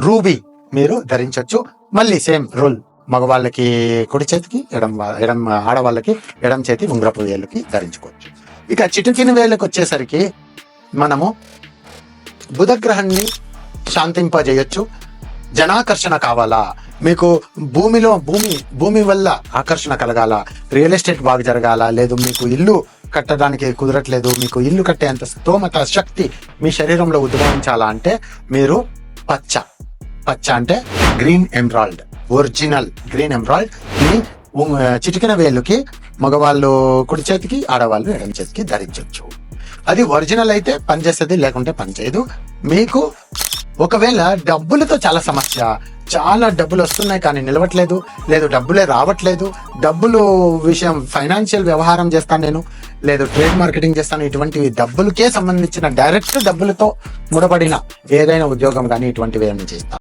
Ruby మీరు ధరించవచ్చు మళ్ళీ same rule మగవాళ్ళకి కుడి చేతికి ఎడం వా- ఎడం ఆడవాళ్ళకి ఎడం చేతి ఉంగరపు వేలుకి ధరించుకోవచ్చు. ఇక చిటికిన వేలకు వచ్చేసరికి మనము బుధగ్రహాన్ని శాంతింపజేయొచ్చు. జనాకర్షణ కావాలా? మీకు భూమిలో భూమి భూమి వల్ల ఆకర్షణ కలగాల? రియల్ ఎస్టేట్ బాగా జరగాల? లేదు మీకు ఇల్లు కట్టడానికి కుదరట్లేదు మీకు ఇల్లు కట్టేంత స్తోమత శక్తి మీ శరీరంలో ఉద్భవించాలా అంటే మీరు పచ్చ. పచ్చ అంటే గ్రీన్ ఎమ్రాల్డ్. ఒరిజినల్ గ్రీన్ ఎంబ్రాయిడ్ ఇది చిటికిన వేలుకి మగవాళ్ళు కుడి చేతికి ఆడవాళ్ళు ఎడమ చేతికి ధరించవచ్చు అది ఒరిజినల్ అయితే పనిచేస్తుంది లేకుంటే పనిచేయదు మీకు ఒకవేళ డబ్బులతో చాలా సమస్య. చాలా డబ్బులు వస్తున్నాయి కానీ నిలవట్లేదు లేదు డబ్బులే రావట్లేదు. డబ్బులు విషయం ఫైనాన్షియల్ వ్యవహారం చేస్తాను నేను లేదు ట్రేడ్ మార్కెటింగ్ చేస్తాను. ఇటువంటివి డబ్బులకే సంబంధించిన డైరెక్ట్ డబ్బులతో ముడబడిన ఏదైనా ఉద్యోగం కానీ ఇటువంటివి ఏమైనా చేస్తాను